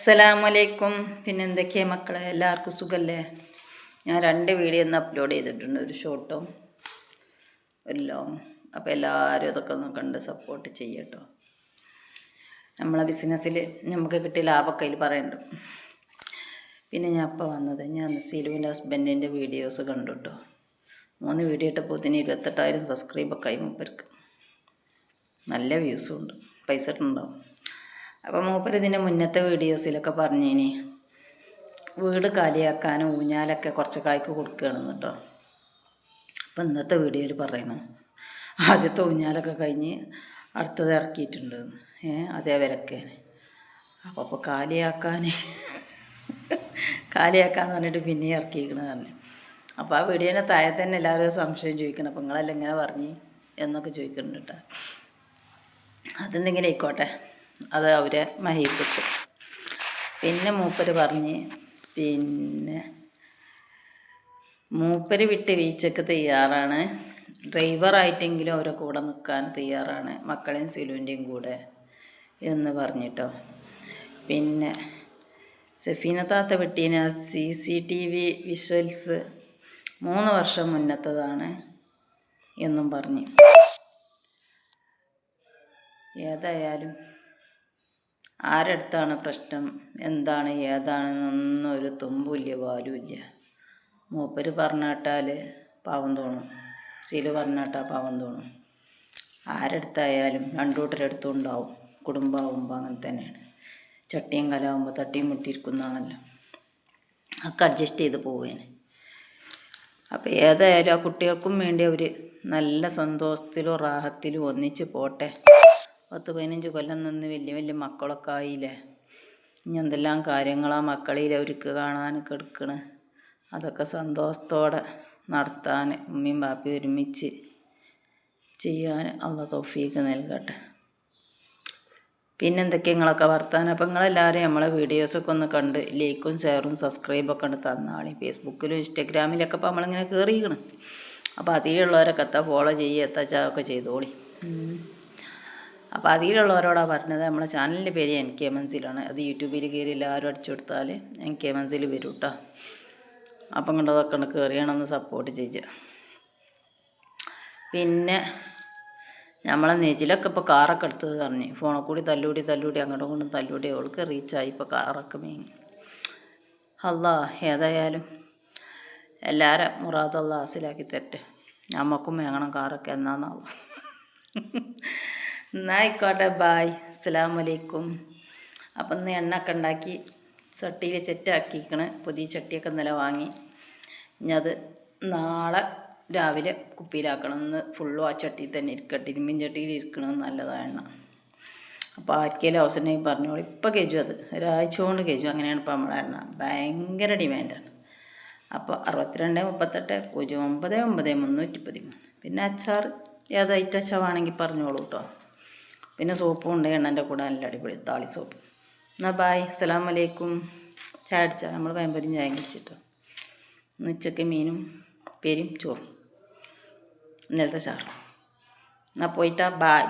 അസ്സലാമലൈക്കും. പിന്നെ എന്തൊക്കെയാ മക്കളെ? എല്ലാവർക്കും സുഖല്ലേ? ഞാൻ രണ്ട് വീഡിയോ ഒന്ന് അപ്ലോഡ് ചെയ്തിട്ടുണ്ട്. ഒരു ഷോർട്ടും ഒരു ലോങ് അപ്പോൾ എല്ലാവരും ഇതൊക്കെ ഒന്ന് കണ്ട് സപ്പോർട്ട് ചെയ്യട്ടോ. നമ്മളെ ബിസിനസ്സിൽ നമുക്ക് കിട്ടിയ ലാഭമൊക്കെ അതിൽ പറയുന്നുണ്ട് പിന്നെ ഞാൻ അപ്പോൾ വന്നത് ഞാൻ സിലുവിന്റെ ഹസ്ബൻഡിന്റെ വീഡിയോസ് കണ്ടു കേട്ടോ മൂന്ന് വീഡിയോ ഇട്ടപ്പോൾ തന്നെ ഇരുപത്തെട്ടായിരം സബ്സ്ക്രൈബൊക്കെ ആയി മൂപ്പർക്ക്. നല്ല വ്യൂസും ഉണ്ട്. പൈസ ഇട്ടുണ്ടാവും അപ്പോൾ മൂപ്പർ ഇതിന്റെ മുന്നത്തെ വീഡിയോസിലൊക്കെ പറഞ്ഞേനെ വീട് കാലിയാക്കാനും ഊഞ്ഞാലൊക്കെ കുറച്ച് കായ്ക്ക് കൊടുക്കുകയാണെന്ന് കേട്ടോ അപ്പോൾ ഇന്നത്തെ വീഡിയോയിൽ പറയണം ആദ്യത്തെ ഊഞ്ഞാലൊക്കെ കഴിഞ്ഞ് അടുത്തത് ഇറക്കിയിട്ടുണ്ട്. ഏ അതേ വിലക്ക്. അപ്പോൾ അപ്പോൾ കാലിയാക്കാൻ കാലിയാക്കാന്ന് പറഞ്ഞിട്ട് പിന്നെ ഇറക്കിയിരിക്കണ പറഞ്ഞു. അപ്പോൾ ആ വീഡിയോനെ താഴെ തന്നെ എല്ലാവരും സംശയം ചോദിക്കണം അപ്പോൾ നിങ്ങളെല്ലാം ഇങ്ങനെ പറഞ്ഞ് എന്നൊക്കെ ചോദിക്കുന്നുണ്ട് കേട്ടോ അതെന്തെങ്കിലും ആയിക്കോട്ടെ. അത് അവരെ മഹീസത്ത് പിന്നെ മൂപ്പര് പറഞ്ഞ് പിന്നെ മൂപ്പര് വിട്ട് വീഴ്ചക്ക് തയ്യാറാണ്. ഡ്രൈവറായിട്ടെങ്കിലും അവരെ കൂടെ നിൽക്കാൻ തയ്യാറാണ്. മക്കളെയും സിലുവിന്റെയും കൂടെ എന്ന് പറഞ്ഞിട്ടോ. പിന്നെ സഫീന താത്ത വെട്ടീന C C T V visuals മൂന്ന് വർഷം മുന്നത്തതാണ് എന്നും പറഞ്ഞു. ഏതായാലും ആരടുത്താണ് പ്രശ്നം? എന്താണ്? ഏതാണെന്നൊന്നും ഒരു തുമ്പില്ല വാലുമില്ല മൂപ്പര് പറഞ്ഞാട്ടാൽ പാവം തോന്നും. ചില പറഞ്ഞാട്ടാ പാവം തോന്നും. ആരെടുത്തായാലും രണ്ടൂട്ടരടുത്തും ഉണ്ടാവും കുടുംബമാകുമ്പോൾ അങ്ങനെ തന്നെയാണ് ചട്ടിയും കലാവുമ്പോൾ തട്ടിയും മുട്ടിയിരിക്കുന്നതാണല്ലോ. ഒക്കെ അഡ്ജസ്റ്റ് ചെയ്ത് പോവേനെ. അപ്പോൾ ഏതായാലും ആ കുട്ടികൾക്കും വേണ്ടി അവർ നല്ല സന്തോഷത്തിലും റാഹത്തിലും ഒന്നിച്ച് പോട്ടെ. പത്ത് പതിനഞ്ച് കൊല്ലം നിന്ന് വലിയ വലിയ മക്കളൊക്കെ ആയില്ലേ? ഇനി എന്തെല്ലാം കാര്യങ്ങളാ മക്കളിൽ അവർക്ക് കാണാനൊക്കെ എടുക്കണ് അതൊക്കെ സന്തോഷത്തോടെ നടത്താൻ ഉമ്മയും ബാപ്പയും ഒരുമിച്ച് ചെയ്യാൻ അള്ള തോഫീക്ക് നൽകട്ടെ. പിന്നെന്തൊക്കെ നിങ്ങളൊക്കെ വർത്താനം? അപ്പം നിങ്ങളെല്ലാവരും നമ്മളെ വീഡിയോസൊക്കെ ഒന്ന് കണ്ട് ലൈക്കും ഷെയറും സബ്സ്ക്രൈബൊക്കെ ഉണ്ട് തന്നാളി. ഫേസ്ബുക്കിലും ഇൻസ്റ്റഗ്രാമിലൊക്കെ ഇപ്പോൾ നമ്മളിങ്ങനെ കയറിയിരിക്കണം അപ്പോൾ അതിലുള്ളവരൊക്കെ എത്താ ഫോളോ ചെയ്യുക എത്താച്ചാ ഒക്കെ ചെയ്തോളി. അപ്പോൾ അതിലുള്ളവരോടാണ് പറഞ്ഞത്. നമ്മളെ ചാനലിന്റെ പേര് എൻ കെ മൻസിലാണ്. അത് യൂട്യൂബിൽ കയറി എല്ലാവരും അടിച്ചു കൊടുത്താൽ എൻ കെ മൻസിൽ വരും കേട്ടോ അപ്പം കണ്ടതൊക്കെ ഉണ്ട് കയറിയാണൊന്ന് സപ്പോർട്ട് ചെയ്യുക പിന്നെ നമ്മളെ നെജിലൊക്കെ ഇപ്പോൾ കാറൊക്കെ എടുത്തത് പറഞ്ഞു ഫോണിൽ കൂടി തല്ലൂടി തല്ലൂടി അങ്ങോട്ടും കൊണ്ടും തല്ലൂടി. അവൾക്ക് റീച്ചായി ഇപ്പോൾ കാറൊക്കെ മേങ്ങി അല്ലാ ഏതായാലും എല്ലാവരും മുറാത്തുള്ള ഹാസിലാക്കി തരട്ടെ. നമുക്കും വേങ്ങണം കാറൊക്കെ എന്നാന്നാവും. എന്നാൽ ആയിക്കോട്ടെ ബായ് അസ്സാം വലൈക്കും അപ്പം ഇന്ന് എണ്ണൊക്കെ ഉണ്ടാക്കി ചട്ടിയിൽ ചെറ്റാക്കിക്കണ് പുതിയ ചട്ടിയൊക്കെ ഇന്നലെ വാങ്ങി. ഇനി അത് നാളെ രാവിലെ കുപ്പിയിലാക്കണം. ഇന്ന് ഫുള്ളും ആ ചട്ടിയിൽ തന്നെ ഇരിക്കട്ടെ ഇരുമ്പിൻ ചട്ടിയിൽ ഇരിക്കണത് നല്ലതാണ് എണ്ണ. അപ്പോൾ ആർക്കെങ്കിലും അവസരം പറഞ്ഞോളൂ. ഇപ്പോൾ കേജു അത്. ഒരാഴ്ച കൊണ്ട് കേജു അങ്ങനെയാണ് ഇപ്പോൾ നമ്മളെ എണ്ണ. ഭയങ്കര ഡിമാൻഡാണ് അപ്പോൾ അറുപത്തിരണ്ട് മുപ്പത്തെട്ട് പൂജ്യം ഒമ്പത് ഒമ്പത് മുന്നൂറ്റി പതിമൂന്ന്. പിന്നെ അച്ചാർ ഏത് ഐറ്റം അച്ചാവാണെങ്കിൽ പറഞ്ഞോളൂ കേട്ടോ. പിന്നെ സോപ്പും ഉണ്ട് എണ്ണന്റെ കൂടെ നല്ല അടിപൊളി താളി സോപ്പ്. എന്നാൽ ബായ് അസ്സലാം വലൈക്കും ചായ അടിച്ചാൽ നമ്മൾ പയമ്പരിയും ചായ കുടിച്ചിട്ടോ? ഇന്ന് ഉച്ചയ്ക്ക് മീനും പേരും ചോറും. ഇന്നലത്തെ ചാറും. എന്നാൽ പോയിട്ടാ? ബായ്